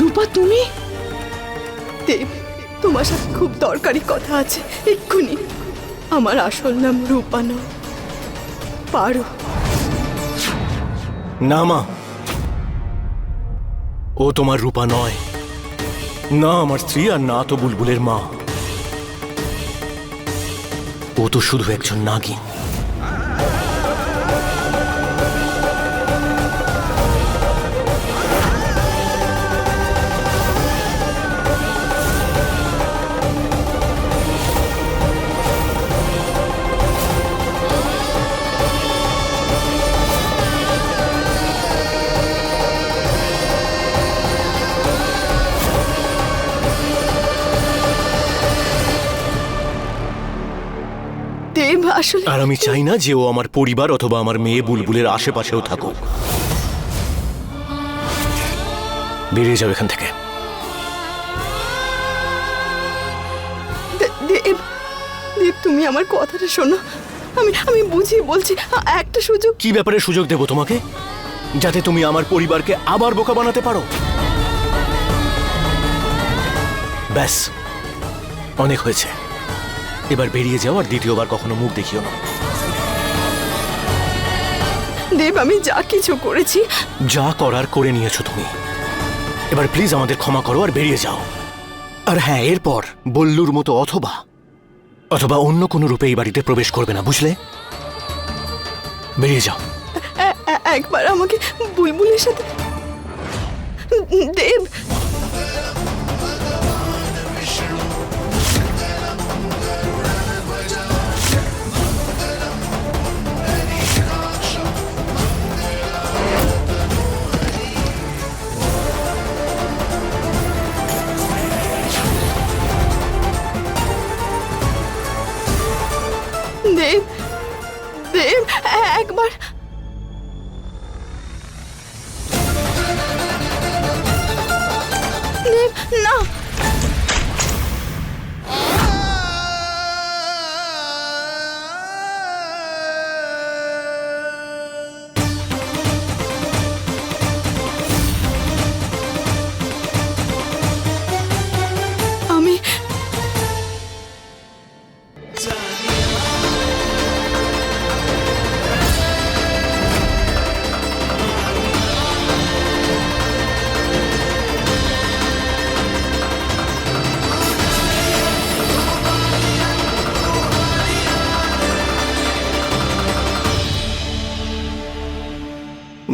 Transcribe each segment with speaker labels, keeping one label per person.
Speaker 1: রূপা, তুমি? দেব, তোমার সাথে খুব দরকারি কথা আছে, এক্ষুনি। আমার আসল নাম রূপা নয়। পারো।
Speaker 2: না, মা। ও তোমার রূপা নয়। না, আমার স্ত্রী আর না তো বুলবুলের মা। ও তো শুধু একজন নাগিন।
Speaker 1: আসলে
Speaker 2: আর আমি চাই না যে ও আমার পরিবার অথবা আমার মেয়ে বুলবুলের আশেপাশেও থাকুক। বেরিয়ে যাও এখান থেকে।
Speaker 1: দেব দেব তুমি আমার কথাটা শোনো। আমি আমি বুঝিয়ে বলছি একটা সুযোগ।
Speaker 2: কি ব্যাপারে সুযোগ দেব তোমাকে? যাতে তুমি আমার পরিবারকে আবার বোকা বানাতে পারো। ব্যাস অনেক হয়েছে। এবার বেরিয়ে যাও আর দ্বিতীয়বার কখনো মুখ দেখিও না।
Speaker 1: দেব আমি যা কিছু করেছি।
Speaker 2: যা করার করে নিয়েছো তুমি। এবার প্লিজ আমাদের ক্ষমা করো আর বেরিয়ে যাও। আর হ্যাঁ এরপর বল্লুর মতো অথবা অথবা অন্য কোনো রূপে এই বাড়িতে প্রবেশ করবে না বুঝলে? বেরিয়ে যাও।
Speaker 1: একবার আমাকে বুলবুলের সাথে দেব! দেব দেব একবার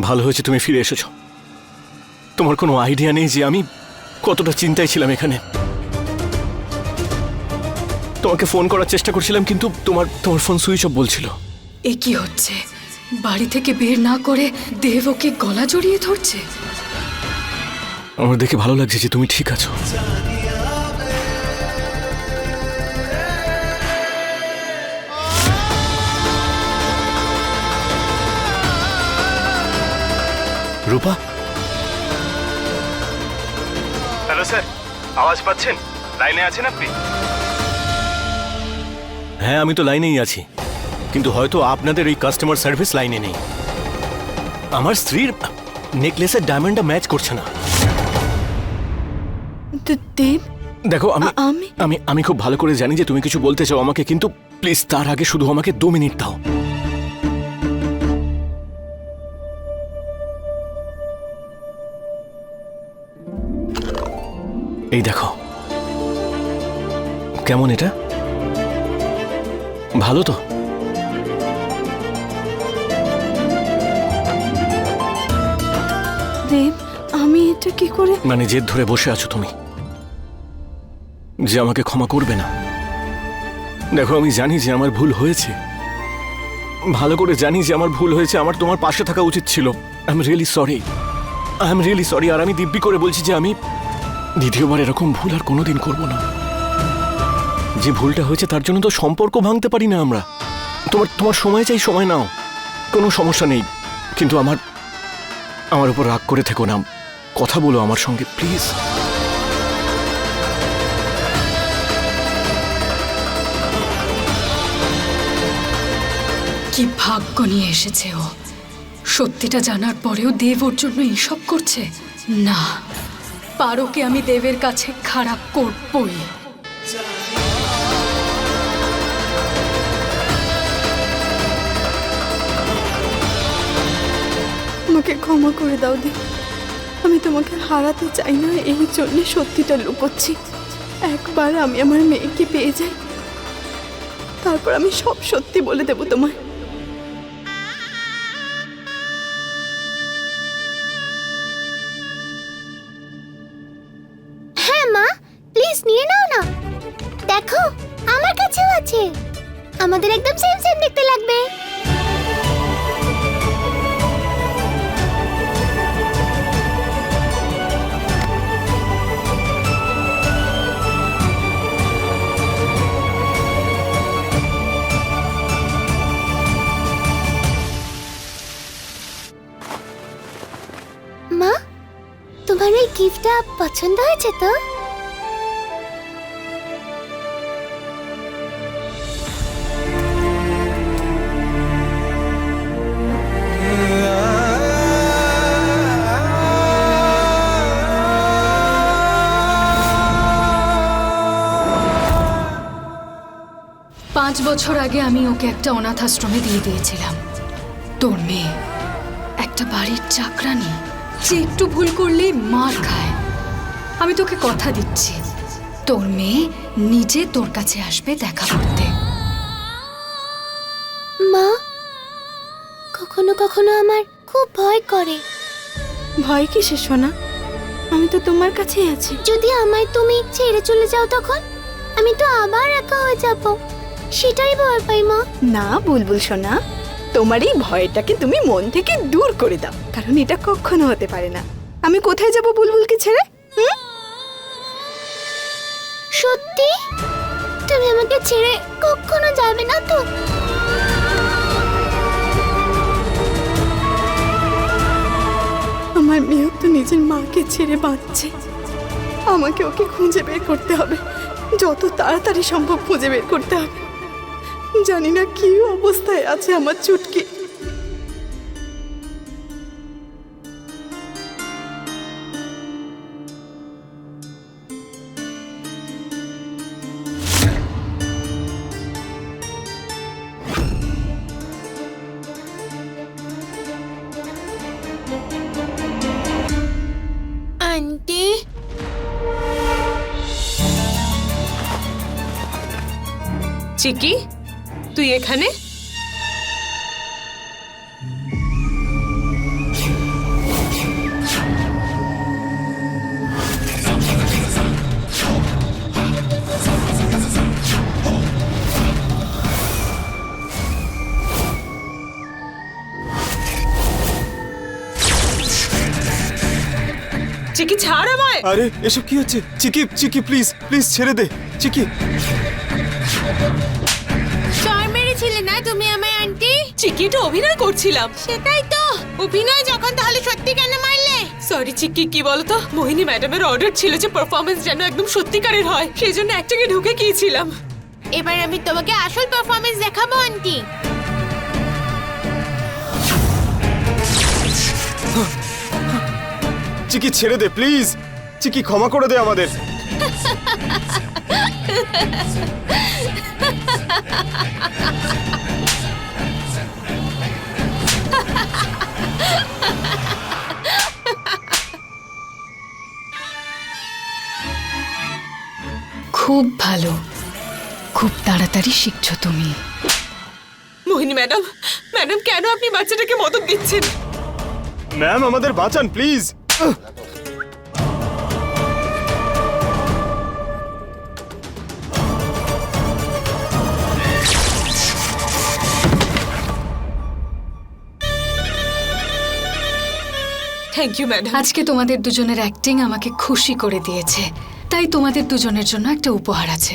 Speaker 2: ভালো হয়েছে তুমি ফিরে এসেছ। তোমার কোনো আইডিয়া নেই যে আমি কতটা চিন্তায় ছিলাম এখানে? তোমাকে ফোন করার চেষ্টা করছিলাম কিন্তু তোমার তোমার ফোন সুইচ অফ বলছিল।
Speaker 3: এ কি হচ্ছে? বাড়ি থেকে বের না করে দেব ওকে গলা জড়িয়ে ধরছে?
Speaker 2: আমার দেখে ভালো লাগছে যে তুমি ঠিক আছো। রূপা?
Speaker 4: Hello sir. আওয়াজ পাচ্ছেন? লাইনে আছেন আপনি?
Speaker 2: হ্যাঁ আমি তো লাইনেই আছি। কিন্তু হয়তো আপনাদের এই কাস্টমার সার্ভিস লাইনে নেই। আমার স্ত্রীর নেকলেসের ডায়মন্ডটা ম্যাচ করছে না।
Speaker 1: দেব?
Speaker 2: দেখো আমি
Speaker 1: আমি?
Speaker 2: আমি আমি খুব ভালো করে জানি যে তুমি কিছু বলতে চাও আমাকে কিন্তু প্লিজ তার আগে শুধু আমাকে দু মিনিট দাও। এই দেখো। কেমন এটা? ভালো তো?
Speaker 1: দেব আমি এটা কি করে
Speaker 2: মানে জেদ ধরে বসে আছো তুমি। যে আমাকে ক্ষমা করবে না। দেখো আমি জানি যে আমার ভুল হয়েছে। ভালো করে জানি যে আমার ভুল হয়েছে আমার তোমার পাশে থাকা উচিত ছিল। I am really sorry I am really sorry আর আমি দিব্যি করে বলছি যে আমি দ্বিতীয়বার এরকম ভুল আর কোনোদিন করব না। যে ভুলটা হয়েছে তার জন্য তো সম্পর্ক ভাঙতে পারি না আমরা। তোমার তোমার সময় চাই, সময় নাও। কোনো সমস্যা নেই। কিন্তু আমার আমার উপর রাগ করে থেকো না। কথা বলো আমার সঙ্গে, প্লিজ।
Speaker 3: কি ভাগ্য নিয়ে এসেছে ও। সত্যিটা জানার পরেও দেব ওর জন্য এইসব করছে? না। পারোকে আমি দেবের কাছে খারাপ করবই।
Speaker 1: আমাকে ক্ষমা করে দাও দি আমি তোমাকে হারাতে চাই না, এই জন্য সত্যিটা লুকোচ্ছি। একবার আমি আমার মেয়েকে পেয়ে যাই, তারপর আমি সব সত্যি বলে দেব তোমায়।
Speaker 5: আছে। আমাদের একদম সেম সেম দেখতে লাগবে। মা তোমার এই গিফটটা পছন্দ হয়েছে তো?
Speaker 3: পাঁচ বছর আগে আমি ওকে একটা অনাথ আশ্রমে দিয়ে দিয়েছিলাম। তোর মেয়ে একটা বাড়ির চাকরানি যে একটু ভুল করলেই মার খায়। আমি তোকে কথা দিচ্ছি। তোর মেয়ে নিজে তোর কাছে আসবে দেখা করতে।
Speaker 5: মা কখনো কখনো আমার খুব ভয় করে।
Speaker 1: ভয় কি কিসে শোনা আমি তো তোমার কাছেই আছি।
Speaker 5: যদি আমায় তুমি ছেড়ে চলে যাও তখন আমি তো আবার একা হয়ে যাব। সেটাই ভয় পাই মা।
Speaker 1: না বুলবুল সোনা তোমার এই ভয়টাকে তুমি মন থেকে দূর করে দাও কারণ এটা কখনো হতে পারে না। আমি কোথায় যাব বুলবুলকে ছেড়ে?
Speaker 5: সত্যি? তুমি আমাকে ছেড়ে কখনো যাবে না তো?
Speaker 1: আমার মেয়েও তো নিজের মাকে ছেড়ে বাঁচছে। আমাকে ওকে খুঁজে বের করতে হবে। যত তাড়াতাড়ি সম্ভব খুঁজে বের করতে হবে। জানি না কি অবস্থায় আছে আমার চুটকি।
Speaker 5: আন্টি
Speaker 6: চিকি তুই এখানে? চিকি, ছাড় আমায়!
Speaker 7: আরে, এসব কি হচ্ছে? চিকি চিকি প্লিজ প্লিজ ছেড়ে দে। চিকি!
Speaker 5: চর মেরেছিলে না তুমি আমায় আন্টি?
Speaker 6: চিকিটা অভিনয় করছিলাম।
Speaker 5: সেটাই তো। অভিনয় যখন তাহলে সত্যি কেন মারলে?
Speaker 6: সরি চিকি কি বলতো? মোহিনী ম্যাডামের অর্ডার ছিল যে পারফরমেন্স যেন একদম সত্যিকারের হয় সেই জন্য একটাকে ঢুকে গিয়েছিলাম।
Speaker 5: এবার আমি তোমাকে আসল পারফরমেন্স দেখাবো আন্টি।
Speaker 7: চিকি ছেড়ে দে প্লিজ চিকি ক্ষমা করে দে আমাদের।
Speaker 3: খুব ভালো। খুব তাড়াতাড়ি শিখছো তুমি।
Speaker 6: মোহিনী ম্যাডাম ম্যাডাম কেন আপনি বাচ্চাটাকে মদত দিচ্ছেন?
Speaker 7: ম্যাম আমাদের বাঁচান প্লিজ
Speaker 6: থ্যাংক ইউ ম্যাডাম
Speaker 3: আজকে তোমাদের দুজনের অ্যাক্টিং আমাকে খুশি করে দিয়েছে। তাই তোমাদের দুজনের জন্য একটা উপহার আছে।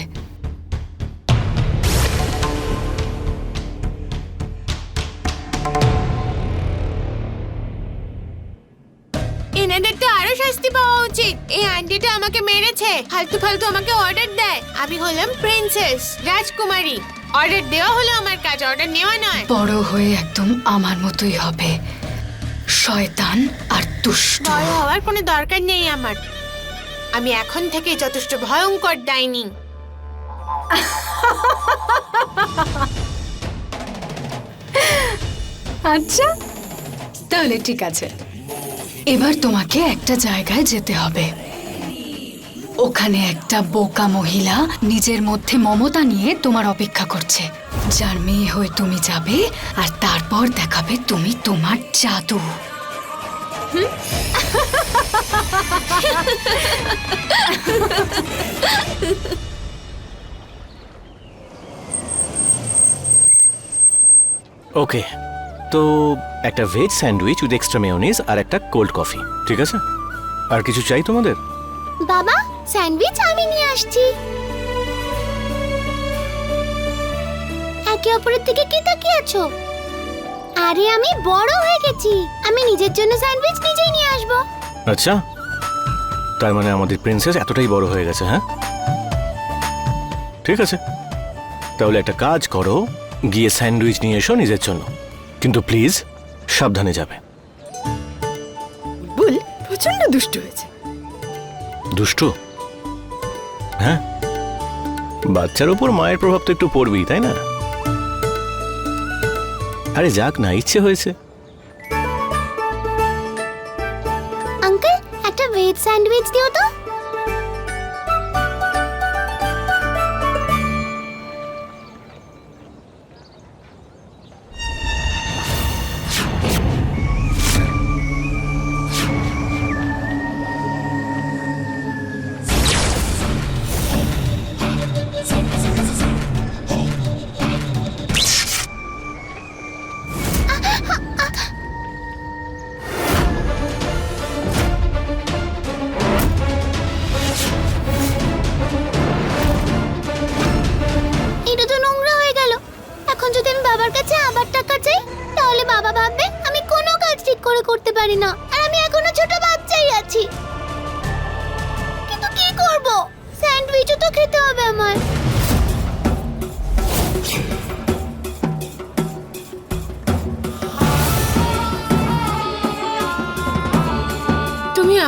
Speaker 5: এনাদের তো আরও শাস্তি পাওয়া উচিত। এই আন্টিটা আমাকে মেরেছে। ফালতু ফালতু আমাকে অর্ডার দেয়। আমি হলাম প্রিন্সেস রাজকুমারী। অর্ডার দেওয়া হলো আমার কাজ অর্ডার নেওয়া নয়।
Speaker 3: বড় হয়ে একদম আমার মতোই হবে। শয়তান আর দুষ্ট।
Speaker 5: ভয় হওয়ার কোনো দরকার নেই আমার। আমি এখন থেকে যথেষ্ট ভয়ঙ্কর ডাইনি।
Speaker 3: আচ্ছা তাহলে ঠিক আছে। এবার তোমাকে একটা জায়গায় যেতে হবে। ওখানে একটা বোকা মহিলা নিজের মধ্যে মমতা নিয়ে তোমার অপেক্ষা করছে। যার মেয়ে হয়ে তুমি যাবে আর তারপর দেখাবে তুমি তোমার জাদু।
Speaker 2: ওকে তো একটা veg sandwich with extra mayonnaise আর একটা কোল্ড কফি ঠিক আছে? আর কিছু চাই তোমাদের?
Speaker 8: বাবা স্যান্ডউইচ আমি নিয়ে আসছি। একে অপরের থেকে কি তাকিয়ে আছো? আরে আমি বড় হয়ে গেছি। আমি নিজের জন্য স্যান্ডউইচ নিজেই নিয়ে আসব।
Speaker 2: আচ্ছা তার মানে আমাদের প্রিন্সেস এতটাই বড় হয়ে গেছে হ্যাঁ? ঠিক আছে। তাহলে একটা কাজ করো গিয়ে স্যান্ডউইচ নিয়ে এসো নিজের জন্য। কিন্তু প্লিজ সাবধানে যাবে।
Speaker 1: বুল প্রচণ্ড দুষ্ট হয়েছে।
Speaker 2: দুষ্টু? হ্যাঁ? বাচ্চার উপর মায়ের প্রভাব তো একটু পড়বেই, তাই না? আরে যাক না, ইচ্ছে হয়েছে।
Speaker 8: আঙ্কেল, একটা ভেজ স্যান্ডউইচ দিও তো।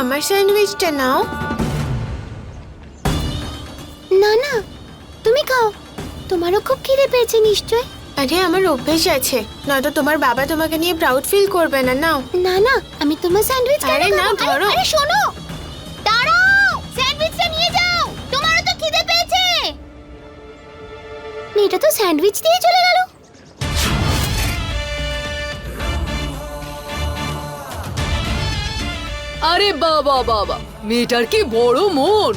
Speaker 8: আমার
Speaker 5: স্যান্ডউইচটা নাও।
Speaker 8: না না তুমি খাও। তোমারও খুব খিদে পেয়েছে নিশ্চয়?
Speaker 5: আরে আমার অভ্যেস আছে। নয়তো তোমার বাবা তোমাকে নিয়ে প্রাউড ফিল করবে না নাও।
Speaker 8: না না আমি তোমার স্যান্ডউইচ
Speaker 5: আরে না, ধরো।
Speaker 8: আরে শোনো। দাঁড়াও স্যান্ডউইচটা নিয়ে যাও। তোমারও তো খিদে পেয়েছে। মেয়েটা তো স্যান্ডউইচ দিয়ে চলে গেল।
Speaker 9: আরে বাবা বাবা, মেয়েটার কি বড় মন?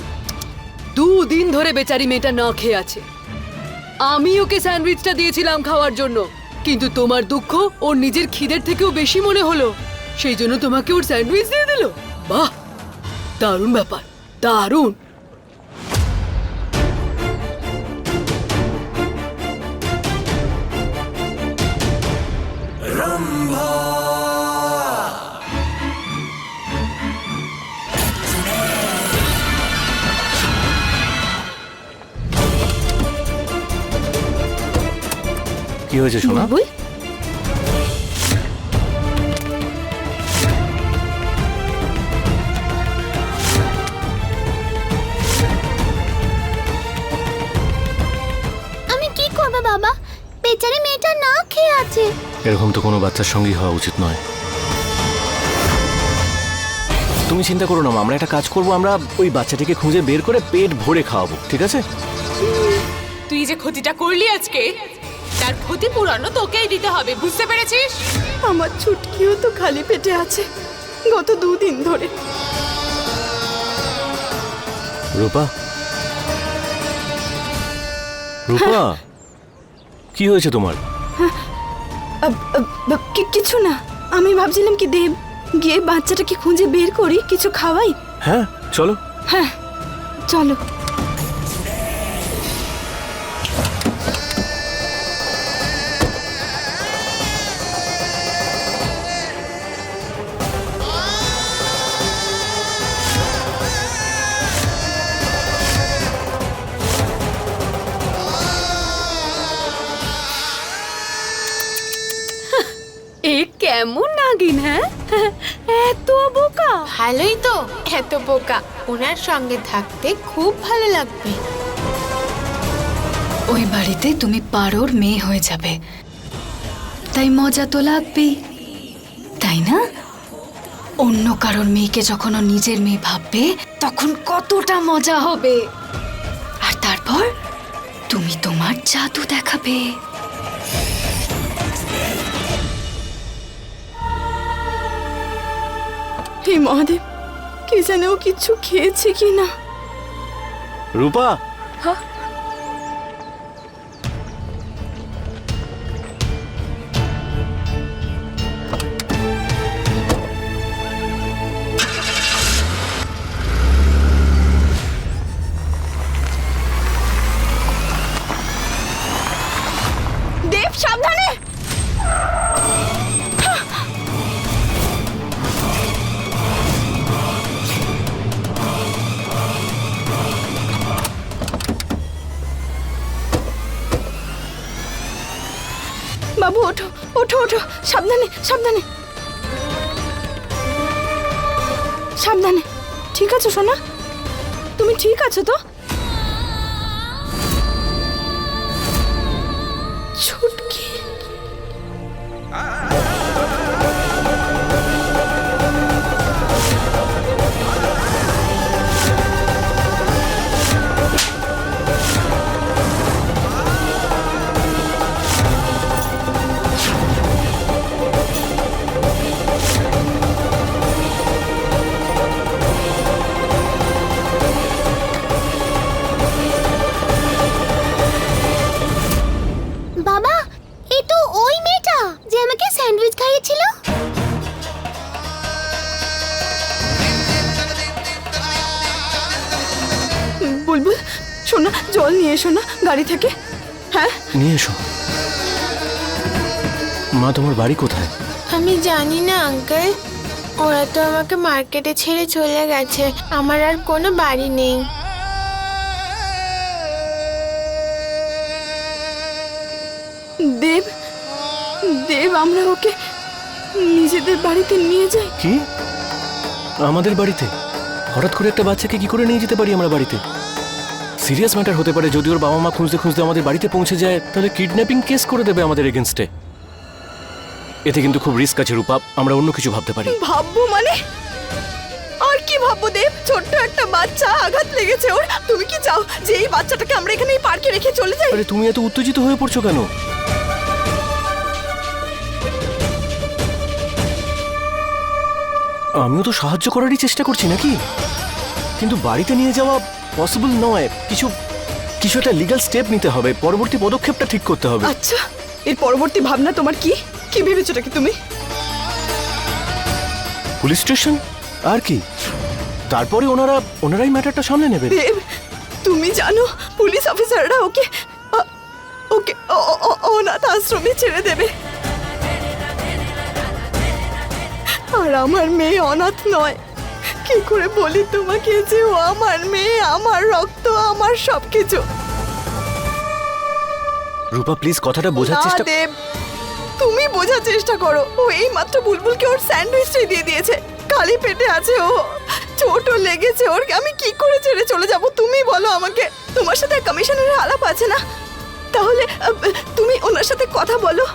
Speaker 9: দুদিন ধরে বেচারি মেয়েটা না খেয়ে আছে। আমি ওকে স্যান্ডউইচটা দিয়েছিলাম খাওয়ার জন্য, কিন্তু তোমার দুঃখ ওর নিজের খিদের থেকেও বেশি মনে হলো। সেই জন্য তোমাকে ওর স্যান্ডউইচ দিয়ে দিল। বাহ, দারুণ ব্যাপার, দারুণ।
Speaker 2: কি হয়েছে শোনা
Speaker 1: বুল
Speaker 8: আমি কি করব বাবা? বেচারি মেয়েটা না খেয়ে আছে।
Speaker 2: এরকম তো কোনো বাচ্চার সঙ্গেই হওয়া উচিত নয়। তুমি চিন্তা করো না মা, আমরা একটা কাজ করব আমরা ওই বাচ্চাটিকে খুঁজে বের করে পেট ভরে খাওয়াবো ঠিক আছে?
Speaker 6: তুই যে ক্ষতিটা করলি আজকে তার ক্ষতিপূরণও তোকেই দিতে হবে বুঝতে পেরেছিস?
Speaker 1: আমার ছুটকিও তো খালি পেটে আছে গত দুদিন ধরে।
Speaker 2: রূপা? রূপা? কি হয়েছে তোমার?
Speaker 1: কি- কিছু না। আমি ভাবছিলাম কি দেব গিয়ে বাচ্চাটাকে খুঁজে বের করি কিছু খাওয়াই।
Speaker 2: হ্যাঁ চলো।
Speaker 1: হ্যাঁ চলো।
Speaker 9: বোকা।
Speaker 5: ওনার সঙ্গে থাকতে খুব ভালো লাগবে।
Speaker 3: ওই বাড়িতে তুমি পারোর মেয়ে হয়ে যাবে। তাই মজা তো লাগবেই। তাই না? অন্য কারোর মেয়েকে যখন ও নিজের মেয়ে ভাববে তখন কতটা মজা হবে। আর তারপর তুমি তোমার জাদু দেখাবে।
Speaker 1: হে মহাদেব কে জানে ও কিছু খেয়েছে কি না
Speaker 2: রূপা?
Speaker 1: দেব বাবু ওঠো ওঠো ওঠো। সাবধানে সাবধানে। সাবধানে। ঠিক আছো সোনা? তুমি ঠিক আছো তো? গাড়ি থেকে? হ্যাঁ?
Speaker 2: নিয়ে এসো। মা তোমার বাড়ি কোথায়?
Speaker 5: আমি জানি না আঙ্কেল। ওরা তো আমাকে মার্কেটে ছেড়ে চলে গেছে। আমার আর কোনো বাড়ি নেই।
Speaker 1: দেব দেব আমরা ওকে নিজেদের বাড়িতে নিয়ে যাই।
Speaker 2: কি? আমাদের বাড়িতে? হঠাৎ করে একটা বাচ্চাকে কি করে নিয়ে যেতে পারি আমরা বাড়িতে? সিরিয়াস ম্যাটার হতে পারে যদি ওর বাবা মা খুঁজতে খুঁজতে আমাদের বাড়িতে পৌঁছে যায় তাহলে কিডন্যাপিং কেস করে দেবে আমাদের এগেনস্টে এতে কিন্তু খুব রিস্ক আছে রূপা। আমরা অন্য কিছু ভাবতে পারি।
Speaker 1: ভাববো মানে? আর কি ভাববো দেব? ছোট্ট একটা বাচ্চা আঘাত লেগেছে ওর। তুমি কি চাও যে এই বাচ্চাটাকে আমরা এখানে এই পার্কে রেখে চলে যাই?
Speaker 2: আরে তুমি এত উত্তেজিত হয়ে পড়ছো কেন? আমিও তো সাহায্য করারই চেষ্টা করছি নাকি? কিন্তু বাড়িতে নিয়ে যাওয়া পসিবল নয় কিছু কিছু একটা লিগ্যাল স্টেপ নিতে হবে পরবর্তী পদক্ষেপটা ঠিক করতে হবে।
Speaker 1: আচ্ছা এর পরবর্তী ভাবনা তোমার কি? কি ভেবেছোটাকে তুমি?
Speaker 2: Police station? আর কি? তারপরে ওনারা ওনারাই ম্যাটারটা সামনে নেবে
Speaker 1: দেব তুমি জানো পুলিশ অফিসাররা ওকে ওকে অনাথ আশ্রমে ছেড়ে দেবে। আর আমার মেয়ে অনাথ নয়। কি করে বলি তোমাকে যে ও আমার মেয়ে আমার রক্ত আমার সবকিছু?
Speaker 2: রূপা প্লিজ কথাটা বোঝার
Speaker 1: না
Speaker 2: চেষ্টা
Speaker 1: দেব তুমি বোঝার চেষ্টা করো। ও এই মাত্র বুলবুলকে ওর স্যান্ডউইচটাই দিয়ে দিয়েছে। খালি পেটে আছে ও চোটও লেগেছে ওর। আমি কি করে ছেড়ে চলে যাব? তুমি বলো আমাকে। তোমার সাথে কমিশনের আলাপ আছে না? তাহলে আহ, তুমি ওনার সাথে কথা বলো।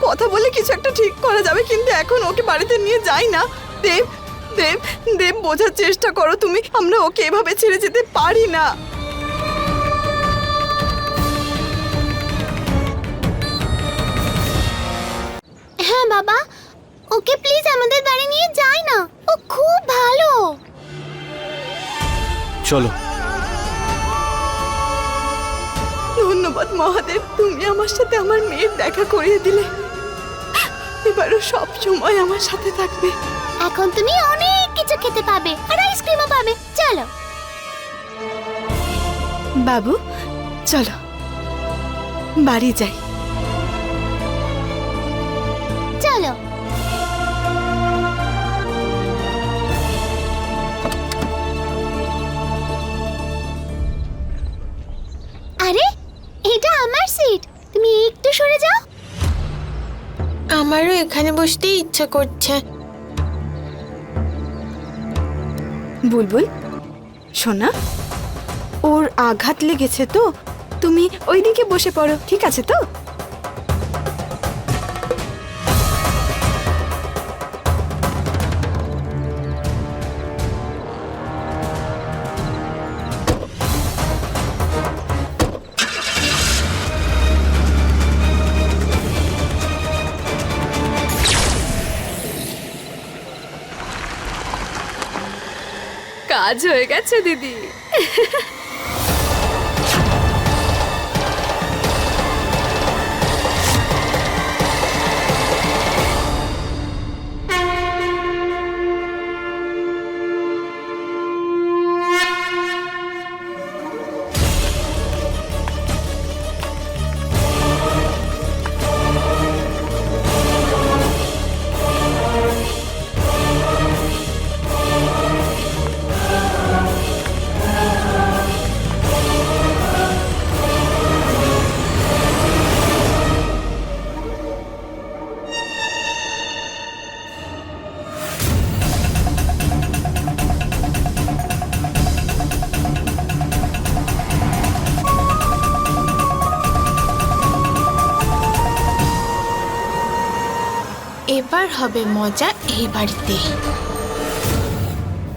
Speaker 1: কথা বলে কিছু একটা ঠিক করা যাবে কিন্তু এখন ওকে বাড়িতে নিয়ে যাই না। দেব দেব দেব বোঝার চেষ্টা করো তুমি আমরা ওকে এভাবে ছেড়ে যেতে পারি না।
Speaker 8: হ্যাঁ বাবা। ওকে প্লিজ আমাদের বাড়ি নিয়ে যাই না। ও খুব ভালো।
Speaker 2: চলো।
Speaker 1: ধন্যবাদ মহাদেব তুমি আমার সাথে আমার মেয়ের দেখা করিয়ে দিলে। এবারও সব সময় আমার সাথে থাকবে।
Speaker 8: এখন তুমি অনেক কিছু খেতে পাবে আর আইসক্রিমও পাবে। চলো।
Speaker 1: বাবু চলো। বাড়ি যাই।
Speaker 5: এখানে বসতেই ইচ্ছা করছে।
Speaker 1: বুলবুল, সোনা, ওর আঘাত লেগেছে তো? তুমি ওইদিকে বসে পড়ো, ঠিক আছে তো?
Speaker 9: কাজ হয়ে গেছে দিদি।
Speaker 5: হবে মজা এই বাড়িতে।